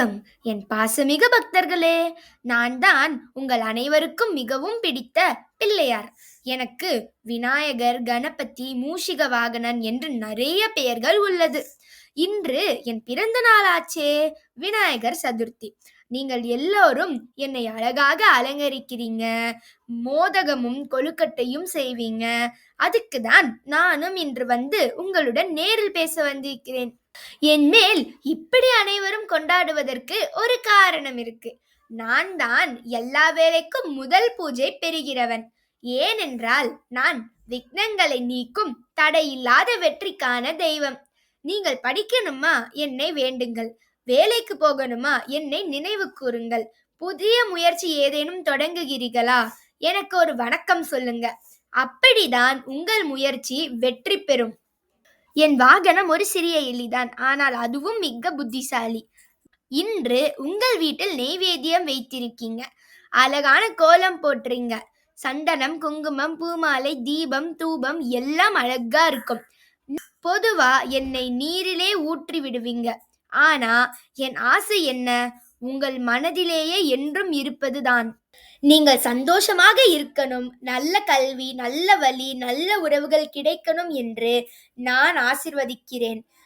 வணக்கம். என் பாசமிகு பக்தர்களே நான் தான் உங்கள் அனைவருக்கும் மிகவும் பிடித்த பிள்ளையார். எனக்கு விநாயகர் கணபதி மூஷிக வாகனன் என்று நிறைய பெயர்கள் உள்ளது. இன்று என் பிறந்த நாளாச்சே விநாயகர் சதுர்த்தி. நீங்கள் எல்லோரும் என்னை அழகாக அலங்கரிக்கிறீங்க மோதகமும் கொழுக்கட்டையும் செய்வீங்க. அதுக்கு தான் நானும் இன்று வந்து உங்களுடன் நேரில் பேச வந்திருக்கிறேன். என் மேல் இப்படி அனைவரும் கொண்டாடுவதற்கு ஒரு காரணம் இருக்கு. நான் தான் எல்லா வேலைக்கும் முதல் பூஜை பெறுகிறவன். ஏனென்றால் நான் விக்னங்களை நீக்கும் தடையில்லாத வெற்றிக்கான தெய்வம். நீங்கள் படிக்கணுமா? என்னை வேண்டுங்கள். வேலைக்கு போகணுமா? என்னை நினைவு கூறுங்கள். புதிய முயற்சி ஏதேனும் தொடங்குகிறீர்களா? எனக்கு ஒரு வணக்கம் சொல்லுங்க. அப்படிதான் உங்கள் முயற்சி வெற்றி பெறும். என் வாகனம் ஒரு சிறிய எலிதான் ஆனால் அதுவும் மிக்க புத்திசாலி. இன்று உங்கள் வீட்டில் நெய்வேத்தியம் வைத்திருக்கீங்க. அழகான கோலம் போட்டுறீங்க சந்தனம் குங்குமம் பூமாலை தீபம் தூபம் எல்லாம் அழகா இருக்கும். பொதுவா என்னை நீரிலே ஊற்றி விடுவீங்க ஆனா என் ஆசை என்ன? உங்கள் மனதிலேயே என்றும் இருப்பதுதான். நீங்கள் சந்தோஷமாக இருக்கணும். நல்ல கல்வி நல்ல வழி நல்ல உறவுகள் கிடைக்கணும் என்று நான் ஆசிர்வதிக்கிறேன்.